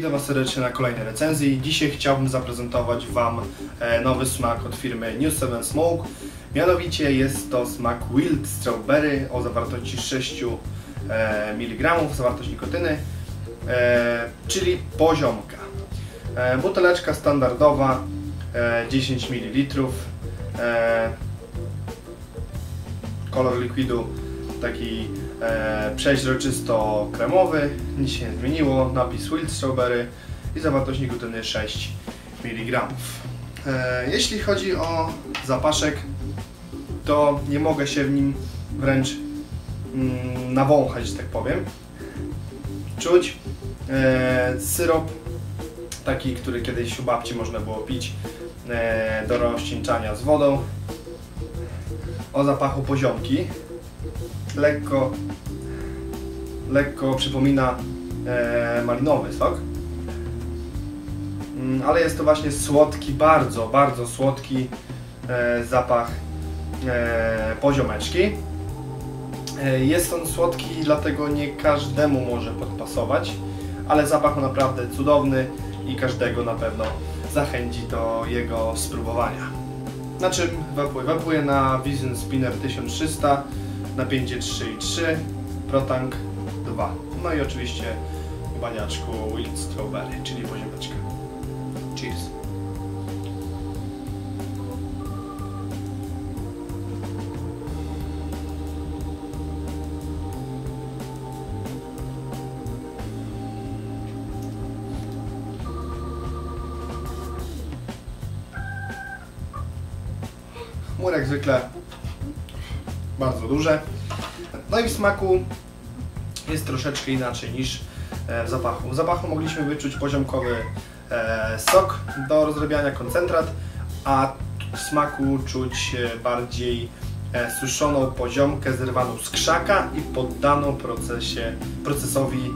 Witam Was serdecznie na kolejnej recenzji. Dzisiaj chciałbym zaprezentować Wam e, nowy smak od firmy New 7 Smoke. Mianowicie jest to smak Wild Strawberry o zawartości 6 e, mg zawartość nikotyny, e, czyli poziomka. Buteleczka standardowa 10 ml. Kolor likwidu taki e, przeźroczysto-kremowy, nic się nie zmieniło, napis Wild Strawberry i zawartość nikotyny 6 mg. E, jeśli chodzi o zapaszek, to nie mogę się w nim wręcz mm, nawąchać, że tak powiem. Czuć e, syrop, taki, który kiedyś u babci można było pić e, do rozcieńczania z wodą, o zapachu poziomki, lekko, lekko przypomina e, malinowy sok. Mm, ale jest to właśnie słodki, bardzo, bardzo słodki e, zapach e, poziomeczki. E, jest on słodki, dlatego nie każdemu może podpasować, ale zapach naprawdę cudowny i każdego na pewno zachęci do jego spróbowania. Na czym wapuje? Wapuje na Vision Spinner 1300 napięcie 3,3, Protank 2. No i oczywiście w baniaczku Wild Strawberry, czyli poziomeczka. Cheers! Chmur jak zwykle bardzo duże. No i w smaku jest troszeczkę inaczej niż e, w zapachu. W zapachu mogliśmy wyczuć poziomkowy e, sok do rozrabiania koncentrat, a w smaku czuć e, bardziej suszoną poziomkę zerwaną z krzaka i poddaną procesie, procesowi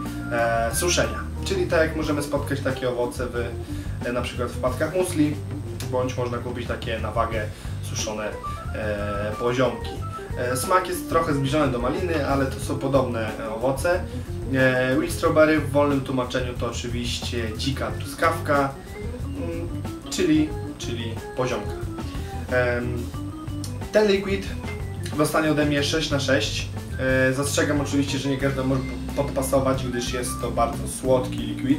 suszenia. Czyli tak jak możemy spotkać takie owoce w, na przykład w patkach musli, bądź można kupić takie na wagę suszone poziomki. E, smak jest trochę zbliżony do maliny, ale to są podobne owoce. E, Wild Strawberry w wolnym tłumaczeniu to oczywiście dzika truskawka, mm, czyli, czyli poziomka. Ten liquid dostanie ode mnie 6 na 6 e, Zastrzegam oczywiście, że nie każdy może podpasować, gdyż jest to bardzo słodki liquid.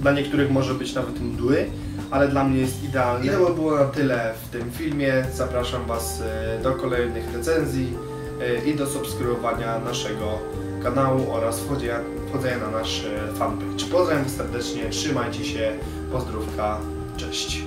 Dla niektórych może być nawet mdły ale dla mnie jest idealny. I to by było na tyle w tym filmie. Zapraszam Was e, do kolejnych recenzji e, i do subskrybowania naszego kanału oraz wchodzenia na nasz e, fanpage. Pozdrawiam serdecznie, trzymajcie się, pozdrówka, cześć.